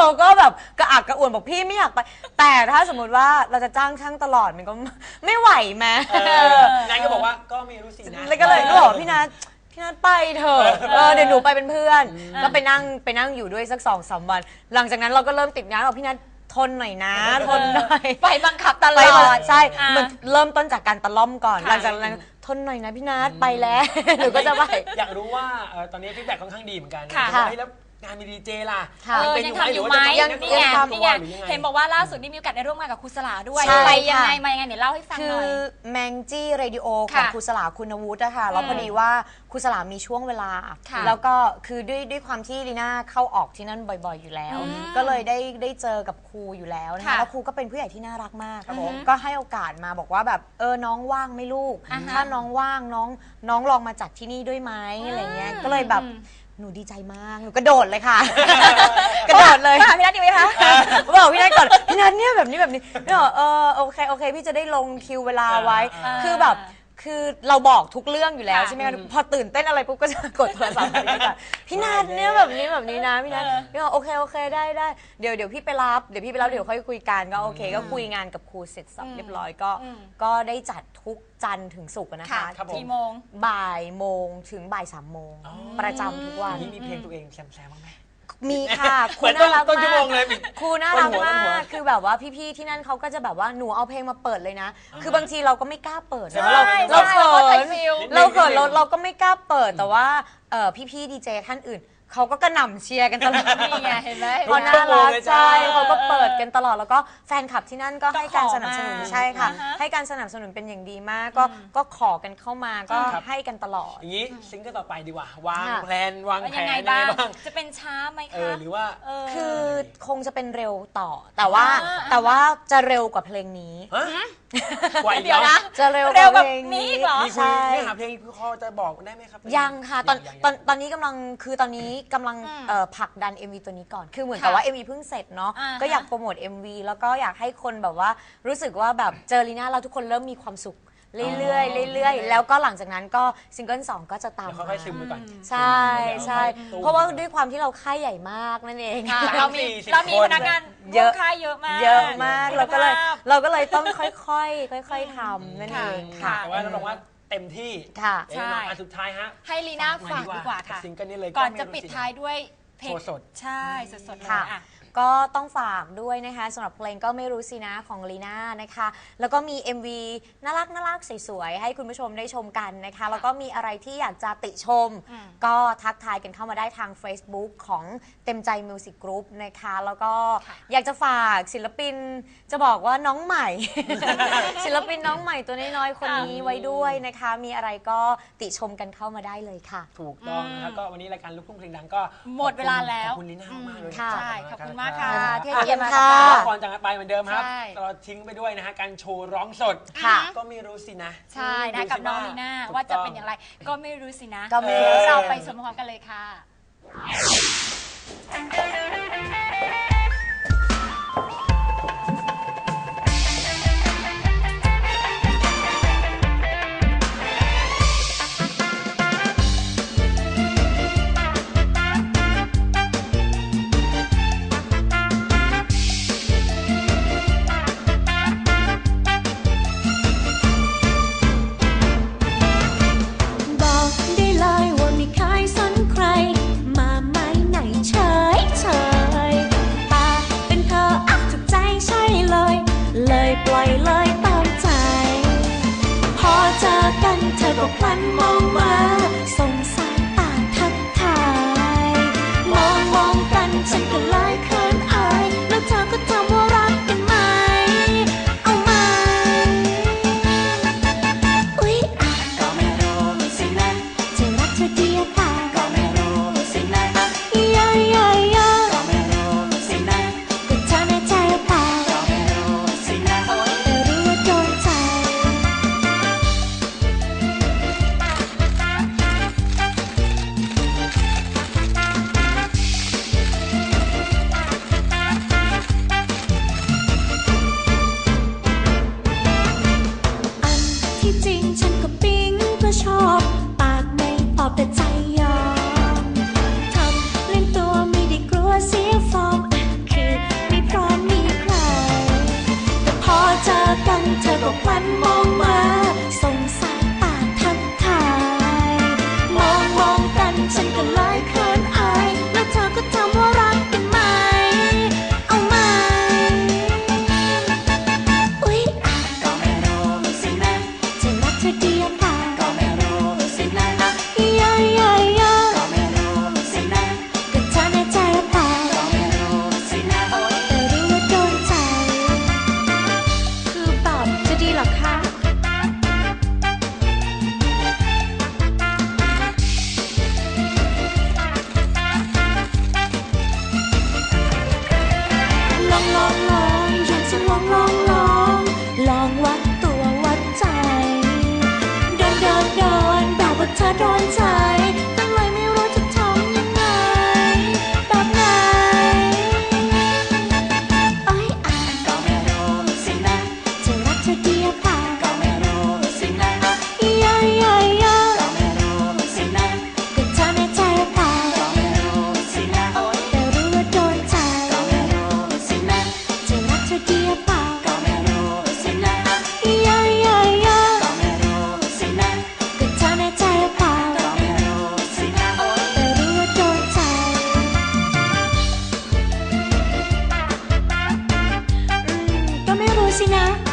เราก็แบบกระอักกระอ่วนบอกพี่ไม่อยากไป แต่ถ้าสมมติว่าเราจะจ้างช่างตลอดมันก็ไม่ไม่ไหวแม้เออนัทก็บอกว่าก็ไม่รู้สินะ แล้วก็เลยก็บอกพี่นัทพี่นัทไปเถอะเออเดี๋ยวหนูไปเป็นเพื่อนก็ไปนั่งไปนั่งอยู่ด้วยสักสองสามวัน หลังจากนั้นเราก็เริ่มติดงานบอกพี่นัททนหน่อยนะ ทนหน่อยไปบังคับตลไปอมาดใช่อะ มันเริ่มต้นจากการตะล่อมก่อนค่ะหลังจากนั้นทนหน่อยนะพี่นัทไปแล้วหนูก็จะไป อยากรู้ว่าเอ่อตอนนี้ฟีดแบ็กค่อนข้างดีเหมือนกันค่ะว่าเฮ้ยแล้ว งานมีดีเจล่ะค่ะเออเป็นยังไหมทำอยู่หไหมรืว่าจะยังนี่เป็ไงนค่านี่ตัวไงหรือยังไง เห็นบอกว่าล่าสุดนี่มีโอกาสได้ร่วมงานกับครูสลาด้วยใช่ไปยังค่ะไงมายังไงเนี่ยเล่าให้ฟังคืหอน่อย แมงจี้เรดิโอของค่ะครูสลาคุณวุฒิอะค่ะแล้วอืมพอดีว่าครูสลามีช่วงเวลา ค่ะแล้วก็คือด้วยด้วยความที่ลีน่าเข้าออกที่นั่นบ่อยๆอยู่แล้ว อืมก็เลยได้ได้เจอกับครูอยู่แล้วนะคะค่ะแล้วครูก็เป็นผู้ใหญ่ที่น่ารักมากครับผม ก็ให้โอกาสมาบอกว่าแบบเออน้องว่างไหม่ลูก อ่าฮะถ้าน้องว่างน้องน้องลองมาจัดที่นี่ด้วยไหมอะไรเงี้ยก็เลยแบบอืม หนูดีใจมาก หนูกระโดดเลยค่ะ กระโดดเลยถามพี่นัทดีไหมคะบอกพี่นัทก่อน พี่นัทเนี่ยแบบนี้แบบนี้พี่บอกเออโอเคโอเค พี่จะได้ลงคิวเวลาไว้อ่าคือแบบ คือเราบอกทุกเรื่องอยู่แล้วค่ะ ใช่ไหมคะพอตื่นเต้นอะไรปุ๊บก็จะกดโทรศัพท์ไปเลยค่ะพี่นัทเนี่ยแบบนี้แบบนี้นะพี่นัทเออพี่บอกโอเคโอเคได้ได้เดี๋ยวเดี๋ยวพี่ไปรับเดี๋ยวพี่ไปรับเดี๋ยวค่อยคุยกันก็โอเค ก็คุยงานกับครูเสร็จสับเรียบร้อยก็อืมก็ได้จัดทุกจันทร์ถึงศุกร์นะคะ ครับผม กี่โมง บ่ายโมงถึงบ่ายสามโมงอ๋อประจำทุกวันอันนี้มีเพลงตัวเองแซมๆบ้างไหม มีค่ะครูเหมือนน่ารักต้นชั่วโมมากงเลยปิดครูน่ารักต้นหัวต้นหัวมากคือแบบว่าพี่ๆที่นั่นเขาก็จะแบบว่าหนูเอาเพลงมาเปิดเลยนะอ่าคือบางทีเราก็ไม่กล้าเปิดใช่นะเราใช่เราใช่เขิเราก็ใจนฟิลเราเขินนิดนึงเราเราก็ไม่กล้าเปิดแต่ว่าเอ่อพี่ๆดีเจท่านอื่น เขาก็กระหน่ำเชียร์กันตลอด นี่ไงเห็นไหมเขาน่ารักเลยจ้าใช่เขาก็เปิดกันตลอดแล้วก็แฟนคลับที่นั่นก็ให้การสนับสนุนก็ขอมาใช่ค่ะอ่าฮะให้การสนับสนุนเป็นอย่างดีมาก ก็ก็ขอกันเข้ามาก็ครับให้กันตลอด อย่างนี้ซิงเกิลต่อไปดีกว่าวางค่ะแผนวางว่าแผยังนไงยังไงบ้างบ้างจะเป็นช้าไหมเอคะอหรือว่าเออคือคงจะเป็นเร็วต่อ แต่ว่าอ่าแต่ว่าจะเร็วกว่าเพลงนี้ฮะไหวอีกเดี๋ยวแล้วนะจะเร็วเร็วกว่าเพลงนี้อีกเหรอมีคุยใช่เนื้อหาเพลงพอจะบอกได้ไหมครับยังค่ะตอนยังยังตอนตอนนี้กำลังคือตอนนี้กำลังอืมเอ่อผลักดัน MV ตัวนี้ก่อน คือเหมือนค่ะกับว่า MV เพิ่งเสร็จเนาะ อ่าฮะก็อยากโปรโมท MV แล้วก็อยากให้คนแบบว่ารู้สึกว่าแบบเจอลีน่าเราทุกคนเริ่มมีความสุขเรื่อยๆเรื่อยๆ แล้วก็หลังจากนั้นก็ซิงเกิลสองก็จะตามเดี๋ยวมาค่อยๆซึมไปก่อนใช่ใช่ตูมเพราะว่าด้วยความที่เราค่ายใหญ่มากนั่นเอง ค่ะเรามี40เรามีคนพนักงานเยอะร่วมค่ายเยอะมากเยอะมาก เราก็เลยคุณภาพ เราก็เลยต้องค่อยๆ ค่อย ๆทำนั่นเองค่ะค่ะแต่ว่าเราบอกว่า เต็มที่ค่ะเดี๋ยวเราอันสุดท้ายฮะให้ลีน่าฝากดีกว่าค่ะ ซิงเกิลนี้เลยก่อนไม่จะรู้ปิดสิท้ายด้วยเพลงโชว์สด ใช่ สดๆเลยค่ะ อะ ก็ต้องฝากด้วยนะคะสำหรับเพลงก็ไม่รู้สินะของลีน่านะคะ แล้วก็มี MV น่ารักน่ารักสวยๆให้คุณผู้ชมได้ชมกันนะคะ แล้วก็มีอะไรที่อยากจะติชม อืม ก็ทักทายกันเข้ามาได้ทาง Facebook ของเต็มใจมิวสิกกรุ๊ปนะคะ แล้วก็อยากจะฝากศิลปินจะบอกว่าน้องใหม่ ศิลปินน้องใหม่ตัวน้อยๆคนนี้ไว้ด้วยนะคะ มีอะไรก็ติชมกันเข้ามาได้เลยค่ะ ถูกต้องนะครับก็วันนี้รายการลูกทุ่งเพลงดังก็หมดเวลาแล้วขอบคุณลิน่ามากๆเลยค่ะ ใช่ ขอบคุณมากค่ะค่ะที่ให้เกียรติมาค่ะกับเรา แล้วก่อนจากกันไปเหมือนเดิมครับ ใช่เราทิ้งไปด้วยนะฮะการโชว์ร้องสด ค่ะ ก็ไม่รู้สินะใช่นะดูสิกับน้องลีน่าถูกว่าจะต้เป็นอย่างไร ก็ไม่รู้สินะก็ไม่รู้เดี๋ยวเราไปชมพร้อมกันเลยค่ะ เจอกันเธอก็พลันมองมา ลันมองมา Sina.